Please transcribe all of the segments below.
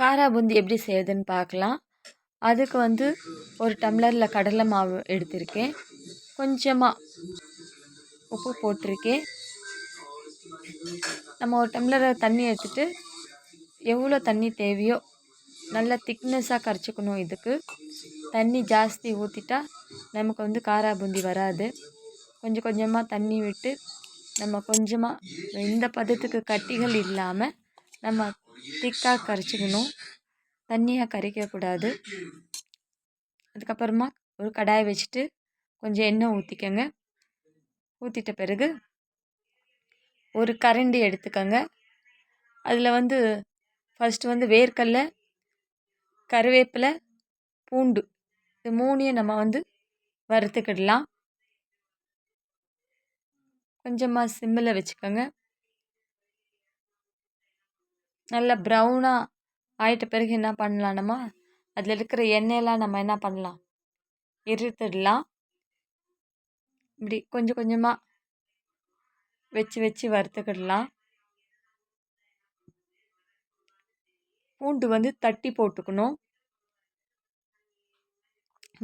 காரா பூந்தி எப்படி செய்யுதுன்னு பார்க்கலாம் அதுக்கு வந்து ஒரு டம்ளரில் கடலை மாவு எடுத்திருக்கேன். கொஞ்சமாக உப்பு போட்டிருக்கேன். நம்ம ஒரு டம்ளரை தண்ணி எடுத்துகிட்டு எவ்வளோ தண்ணி தேவையோ நல்லா திக்னஸாக கரைச்சிக்கணும் இதுக்கு. தண்ணி ஜாஸ்தி ஊற்றிட்டா நமக்கு வந்து காரா பூந்தி வராது. கொஞ்சம் கொஞ்சமாக தண்ணி விட்டு நம்ம கொஞ்சமாக இந்த பதத்துக்கு கட்டிகள் இல்லாமல் நம்ம திக்காக கரைச்சிக்கணும். தண்ணியாக கரைக்கக்கூடாது. அதுக்கப்புறமா ஒரு கடாய் வச்சுட்டு கொஞ்சம் எண்ணெய் ஊற்றிக்கோங்க ஊற்றிட்ட பிறகு ஒரு கரண்டி எடுத்துக்கோங்க. அதில் வந்து ஃபஸ்ட்டு வந்து வேர்க்கடல கருவேப்பிலை பூண்டு இது மூணையும் நம்ம வந்து வறுத்துக்கிடலாம். கொஞ்சமாக சிம்மில் வச்சுக்கோங்க. நல்லா ப்ரௌனாக ஆயிட்ட பிறகு என்ன பண்ணலாம் நம்ம அதில் இருக்கிற எண்ணெயெல்லாம் நம்ம என்ன பண்ணலாம்? இருத்துடலாம் இப்படி கொஞ்சம் கொஞ்சமாக வச்சு வச்சு வறுத்துக்கிடலாம். பூண்டு வந்து தட்டி போட்டுக்கணும்.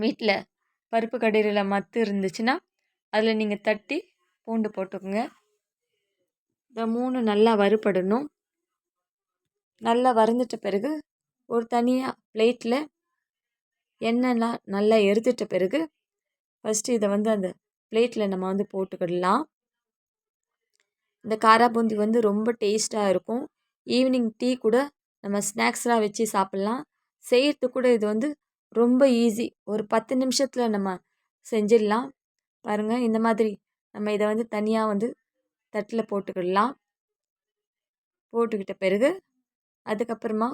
வீட்டில் பருப்பு கடையில் மத்து இருந்துச்சுன்னா அதில் நீங்கள் தட்டி பூண்டு போட்டுக்கோங்க. இந்த மூணு நல்லா வறுபடணும். நல்லா வறுந்துட்ட பிறகு ஒரு தனியாக பிளேட்டில் எண்ணெய்லாம் நல்லா எரித்துட்ட பிறகு ஃபஸ்ட்டு இதை வந்து அந்த பிளேட்டில் நம்ம வந்து போட்டுக்கிடலாம். இந்த காராபூந்தி வந்து ரொம்ப டேஸ்ட்டாக இருக்கும். ஈவினிங் டீ கூட நம்ம ஸ்நாக்ஸாக வச்சு சாப்பிட்லாம். செய்கிறது கூட இது வந்து ரொம்ப ஈஸி ஒரு பத்து நிமிஷத்தில் நம்ம செஞ்சிடலாம். பாருங்கள் இந்த மாதிரி நம்ம இதை வந்து தனியாக வந்து தட்டில் போட்டுக்கிடலாம். போட்டுக்கிட்ட பிறகு அதுக்கப்புறமா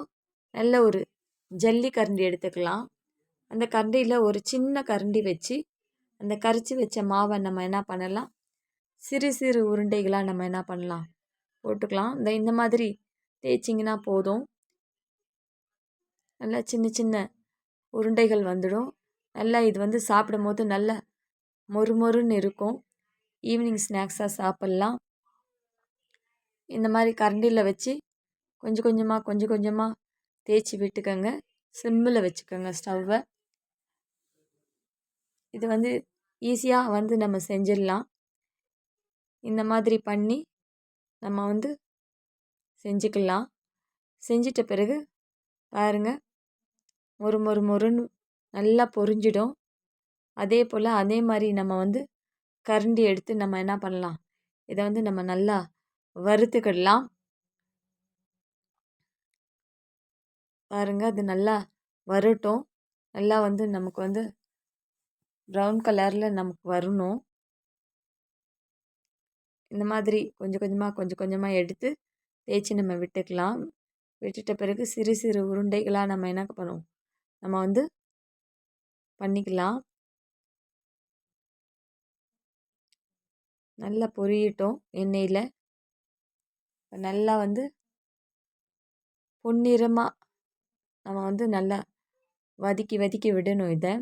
நல்ல ஒரு ஜல்லி கரண்டி எடுத்துக்கலாம். அந்த கரண்டியில் ஒரு சின்ன கரண்டி வச்சு அந்த கரைச்சி வச்ச மாவை நம்ம என்ன பண்ணலாம்? சிறு சிறு உருண்டைகளாக நம்ம என்ன பண்ணலாம்? போட்டுக்கலாம். இந்த இந்த மாதிரி தேய்ச்சிங்கன்னா போதும். நல்லா சின்ன சின்ன உருண்டைகள் வந்துடும். நல்லா இது வந்து சாப்பிடும் போது நல்ல மொறு மொறுன்னு இருக்கும். ஈவினிங் ஸ்நாக்ஸாக சாப்பிட்லாம். இந்த மாதிரி கரண்டியில் வச்சு கொஞ்சம் கொஞ்சமாக கொஞ்சம் கொஞ்சமாக தேய்ச்சி விட்டுக்கோங்க. சிம்மில் வச்சுக்கோங்க ஸ்டவ்வை. இது வந்து ஈஸியாக வந்து நம்ம செஞ்சிடலாம். இந்த மாதிரி பண்ணி நம்ம வந்து செஞ்சுக்கலாம். செஞ்சிட்ட பிறகு பாருங்கள் மொறு மொறு மொறுன்னு நல்லா பொரிஞ்சிடும். அதே போல் அதே மாதிரி நம்ம வந்து கரண்டி எடுத்து நம்ம என்ன பண்ணலாம்? இதை வந்து நம்ம நல்லா வறுத்துக்கிடலாம். பாருங்கள் அது நல்லா வரட்டும். நல்லா வந்து நமக்கு வந்து ப்ரௌன் கலரில் நமக்கு வரணும். இந்த மாதிரி கொஞ்சம் கொஞ்சமாக கொஞ்சம் கொஞ்சமாக எடுத்து தேய்ச்சி நம்ம விட்டுக்கலாம். விட்டுட்ட பிறகு சிறு சிறு உருண்டைகளாக நம்ம என்ன பண்ணுவோம்? நம்ம வந்து பண்ணிக்கலாம். நல்லா பொரியட்டும் எண்ணெயில். நல்லா வந்து பொன்னிறமாக நம்ம வந்து நல்லா வதக்கி வதக்கி விடணும் இதை.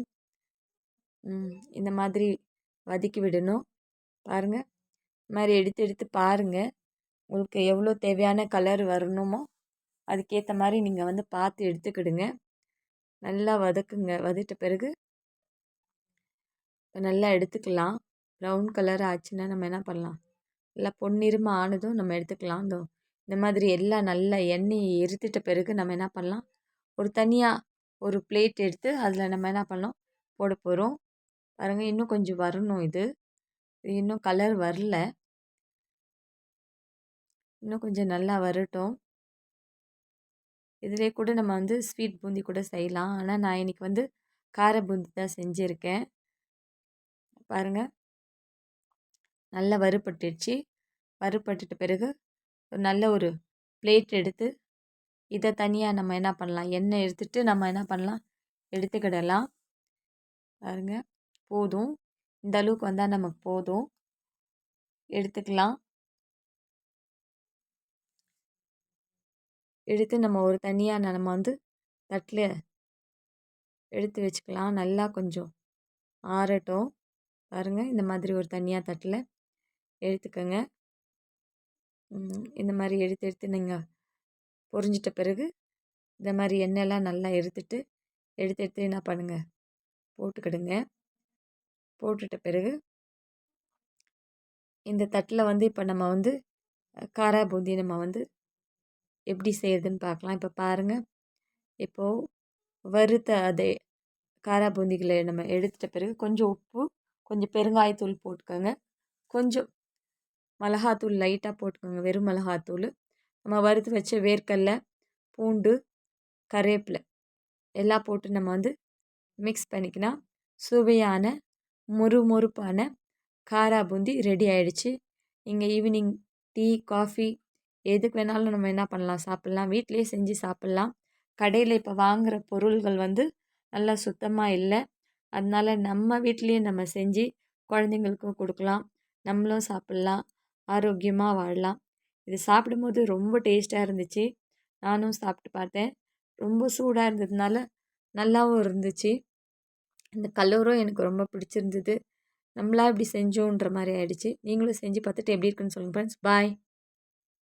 இந்த மாதிரி வதக்கி விடணும். பாருங்கள் இது மாதிரி எடுத்து எடுத்து பாருங்கள் உங்களுக்கு எவ்வளோ தேவையான கலர் வரணுமோ அதுக்கேற்ற மாதிரி நீங்கள் வந்து பார்த்து எடுத்துக்கிடுங்க. நல்லா வதக்குங்க. வதக்கிட்ட பிறகு நல்லா எடுத்துக்கலாம். ப்ரௌன் கலர் ஆச்சுன்னா நம்ம என்ன பண்ணலாம்? நல்லா பொன்னிறமாக ஆனதும் நம்ம எடுத்துக்கலாம். இந்த இந்த மாதிரி எல்லாம் நல்லா எண்ணெய் எரித்துட்ட பிறகு நம்ம என்ன பண்ணலாம்? ஒரு தனியாக ஒரு பிளேட் எடுத்து அதில் நம்ம என்ன பண்ணோம் போட போகிறோம் பாருங்கள் இன்னும் கொஞ்சம் வரணும் இது. இன்னும் கலர் வரல. இன்னும் கொஞ்சம் நல்லா வரட்டும். இதிலே கூட நம்ம வந்து ஸ்வீட் பூந்தி கூட செய்யலாம். ஆனால் நான் இன்றைக்கி வந்து கார பூந்தி தான் செஞ்சுருக்கேன். பாருங்கள் நல்லா வறுபட்டுடுச்சு. வறுபட்டுட்ட பிறகு நல்ல ஒரு பிளேட் எடுத்து இதை தனியாக நம்ம என்ன பண்ணலாம்? எண்ணெய் எடுத்துகிட்டு நம்ம என்ன பண்ணலாம்? எடுத்துக்கிடலாம். பாருங்க. போதும். இந்த அளவுக்கு வந்தால் நமக்கு போதும். எடுத்துக்கலாம். எடுத்து நம்ம ஒரு தனியாக நம்ம வந்து தட்டில் எடுத்து வச்சுக்கலாம். நல்லா கொஞ்சம் ஆறட்டும். பாருங்கள் இந்த மாதிரி ஒரு தனியாக தட்டில் எடுத்துக்கோங்க. இந்த மாதிரி எடுத்து எடுத்து நீங்கள் பொரிஞ்சிட்ட பிறகு இந்த மாதிரி எண்ணெயெல்லாம் நல்லா எடுத்துட்டு எடுத்து எடுத்து என்ன பண்ணுங்கள் போட்டுக்கிடுங்க. போட்டுட்ட பிறகு இந்த தட்டில் வந்து இப்போ நம்ம வந்து காரா பூந்தி நம்ம வந்து எப்படி செய்கிறதுன்னு பார்க்கலாம் இப்போ பாருங்கள் இப்போது வறுத்த அதே காரா பூந்திகளை நம்ம எடுத்துட்ட பிறகு கொஞ்சம் உப்பு கொஞ்சம் பெருங்காயத்தூள் போட்டுக்கோங்க. கொஞ்சம் மிளகாத்தூள் லைட்டாக போட்டுக்கோங்க. வெறும் மிளகாத்தூள். நம்ம வறுத்து வச்ச வேர்க்கடல பூண்டு கருவேப்பிலை எல்லாம் போட்டு நம்ம வந்து மிக்ஸ் பண்ணிக்கினா சுவையான மொறு மொறுப்பான காரா பூந்தி ரெடி ஆகிடுச்சி இங்கே ஈவினிங் டீ காஃபி எதுக்கு வேணாலும் நம்ம என்ன பண்ணலாம் சாப்பிட்லாம். வீட்டிலே செஞ்சு சாப்பிட்லாம். கடையில் இப்போ வாங்குகிற பொருள்கள் வந்து நல்லா சுத்தமாக இல்லை. அதனால் நம்ம வீட்லேயே நம்ம செஞ்சு குழந்தைங்களுக்கும் கொடுக்கலாம். நம்மளும் சாப்பிட்லாம். ஆரோக்கியமாக வாழலாம். இது சாப்பிடும்போது ரொம்ப டேஸ்ட்டாக இருந்துச்சு. நானும் சாப்பிட்டு பார்த்தேன். ரொம்ப சூடாக இருந்ததுனால நல்லாவும் இருந்துச்சு. இந்த கலரும் எனக்கு ரொம்ப பிடிச்சிருந்தது. நம்மளா இப்படி செஞ்சோன்ற மாதிரி ஆயிடுச்சு. நீங்களும் செஞ்சு பார்த்துட்டு எப்படி இருக்குன்னு சொல்லுங்கள் ஃப்ரெண்ட்ஸ் பாய்